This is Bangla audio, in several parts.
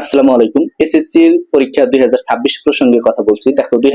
আসসালামু আলাইকুম। এসএসসি পরীক্ষা দুই প্রসঙ্গে কথা বলছি। দেখো, দুই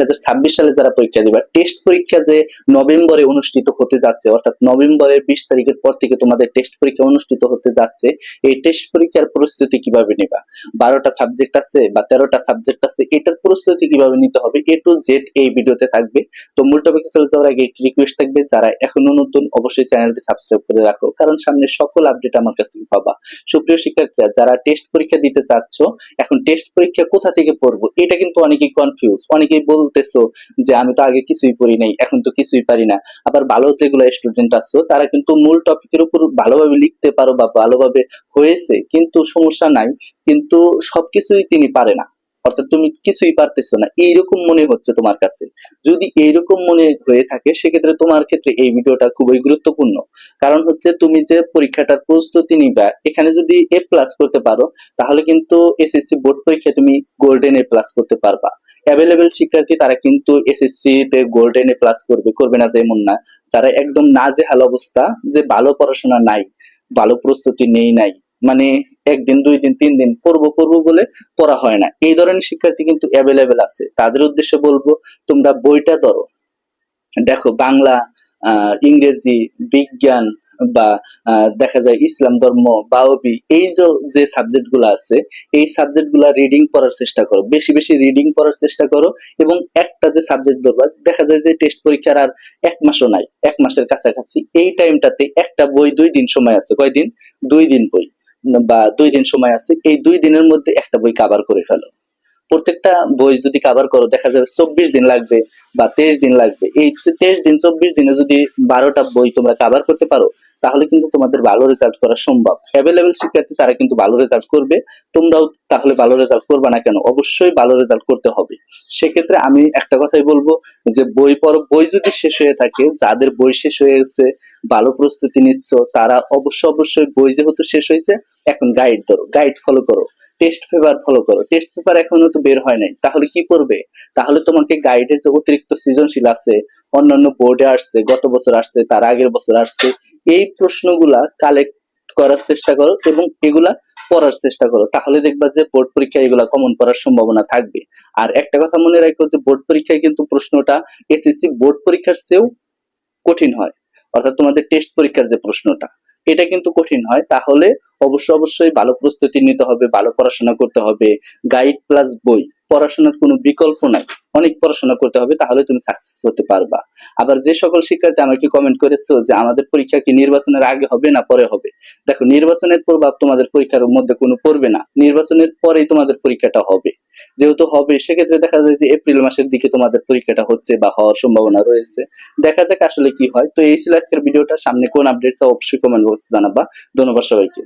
সালে যারা পরীক্ষা দিবা টেস্ট পরীক্ষা যে নভেম্বরে অনুষ্ঠিত হতে যাচ্ছে, অর্থাৎ নভেম্বরের বিশ তারিখের পর থেকে তোমাদের টেস্ট পরীক্ষা অনুষ্ঠিত হতে যাচ্ছে, এই টেস্ট পরীক্ষার প্রস্তুতি কীভাবে নেবা? বারোটা সাবজেক্ট আছে বা তেরোটা সাবজেক্ট আছে, এটার প্রস্তুতি কীভাবে নিতে হবে? এ টু জেড এই ভিডিওতে থাকবে। তো মূল টপিকে চলে যাওয়ার আগে একটি রিকোয়েস্ট থাকবে, যারা এখনও নতুন, অবশ্যই চ্যানেলটি সাবস্ক্রাইব করে রাখো, কারণ সামনে সকল আপডেট আমার কাছ থেকে পাবা। সুপ্রিয় শিক্ষার্থীরা, যারা টেস্ট পরীক্ষা দিতে চাচ্ছ, এখন টেস্ট পরীক্ষা কোথা থেকে পড়ব? এটা কিন্তু অনেকেই কনফিউজ অনেকেই বলতেছো যে আমি তো আগে কিছুই পড়ি নাই, এখন তো কিছুই পারি না। আবার ভালো যেগুলো স্টুডেন্ট আছো, তারা কিন্তু মূল টপিকের উপর ভালোভাবে লিখতে পারো বা ভালোভাবে হয়েছে, কিন্তু সমস্যা নাই, কিন্তু সবকিছুই তিনি পারে না। অর্থাৎ তুমি কিছুই পারতেছো না। এইরকম মনে হচ্ছে তোমার কাছে। যদি এইরকম মনে হয়ে থাকে, সেক্ষেত্রে তোমার ক্ষেত্রে এই ভিডিওটা খুবই গুরুত্বপূর্ণ। কারণ হচ্ছে তুমি যে পরীক্ষাটার প্রস্তুতি নিবা, এখানে যদি এ প্লাস করতে পারো, তাহলে কিন্তু এসএসসি বোর্ড পরীক্ষায় তুমি গোল্ডেন এ প্লাস করতে পারবা। অ্যাভেলেবেল শিক্ষার্থী, তারা কিন্তু এসএসসি তে গোল্ডেন এ প্লাস করবে করবে না যেমন না। যারা একদম নাজেহাল অবস্থা, যে ভালো পড়াশোনা নাই, ভালো প্রস্তুতি নেই নাই মানে একদিন, দুই দিন, তিন দিন, পড়ব পড়ব বলে পড়া হয় না। এই ধরনের শিক্ষার্থী কিন্তু অ্যাভেলেবেল আছে। তাদের উদ্দেশ্যে বলব, তোমরা বইটা ধরো। দেখো, বাংলা ইংরেজি, বিজ্ঞান বা দেখা যায় ইসলাম, ধর্ম, বাউবি, এই যে সাবজেক্টগুলো আছে, এই সাবজেক্টগুলা রিডিং পড়ার চেষ্টা করো। বেশি বেশি রিডিং পড়ার চেষ্টা করো এবং একটা যে সাবজেক্ট ধরবা, দেখা যায় যে টেস্ট পরীক্ষার আর এক মাসও নাই, এক মাসের কাছাকাছি। এই টাইমটাতে একটা বই দুই দিন সময় আছে। কয়দিন? দুই দিন বই। বা দুই দিন সময় আছে এই দুই দিনের মধ্যে একটা বই কাবার করে ফেলো। প্রত্যেকটা বই যদি কাভার করো, দেখা যাবে চব্বিশ দিন লাগবে বা তেইশ দিন লাগবে। এই তেইশ দিন, চব্বিশ দিনে যদি বারোটা বই তোমরা কাভার করতে পারো, তাহলে কিন্তু তোমাদের ভালো রেজাল্ট করা সম্ভব। অ্যাভেলেবেল শিক্ষার্থী তারা কিন্তু ভালো রেজাল্ট করবে। তোমরাও তাহলে ভালো রেজাল্ট করবে না কেন? অবশ্যই ভালো রেজাল্ট করতে হবে। সেক্ষেত্রে আমি একটা কথাই বলব যে, বই পড়ো। বই যদি শেষ হয়ে থাকে, যাদের বই শেষ হয়ে গেছে, ভালো প্রস্তুতি নিচ্ছ, তারা অবশ্য অবশ্যই বই যেহেতু শেষ হয়েছে, এখন গাইড ধরো। গাইড ফলো করো। টেস্ট পেপার ফলো করো। টেস্ট পেপার এখনও তো বের হয় নাই। তাহলে কি করবে? তাহলে তোমাকে গাইডের যে অতিরিক্ত সৃজনশীল আছে, অন্যান্য বোর্ডে আসছে, গত বছর আসছে, তার আগের বছর আসছে, এই প্রশ্নগুলা কালেক্ট করার চেষ্টা করো এবং এগুলা পড়ার চেষ্টা করো। তাহলে দেখবা যে বোর্ড পরীক্ষায় এগুলা কমন করার সম্ভাবনা থাকবে। আর একটা কথা মনে রাখো যে বোর্ড পরীক্ষায় কিন্তু প্রশ্নটা এসএসসি বোর্ড পরীক্ষার চেয়েও কঠিন হয়। অর্থাৎ তোমাদের টেস্ট পরীক্ষার যে প্রশ্নটা এটা কিন্তু কঠিন হয়। তাহলে অবশ্যই অবশ্যই ভালো প্রস্তুতি নিতে হবে, ভালো পড়াশোনা করতে হবে। গাইড প্লাস বই, পড়াশোনার কোনো বিকল্প নাই। অনেক পড়াশোনা করতে হবে, তাহলে তুমি সাকসেস হতে পারবা। আবার যে সকল শিক্ষার্থী আমাকে কমেন্ট করেছ যে আমাদের পরীক্ষা কি নির্বাচনের আগে হবে না পরে হবে? দেখো, নির্বাচনের প্রভাব তোমাদের পরীক্ষার মধ্যে কোনো পড়বে না। নির্বাচনের পরেই তোমাদের পরীক্ষাটা হবে। যেহেতু হবে, সেক্ষেত্রে দেখা যায় যে এপ্রিল মাসের দিকে তোমাদের পরীক্ষাটা হচ্ছে বা হওয়ার সম্ভাবনা রয়েছে। দেখা যাক আসলে কি হয়। তো এই ছিল আজকের ভিডিওটা। সামনে কোন আপডেট অবশ্যই কমেন্ট বক্সে জানাবা। ধন্যবাদ সবাইকে।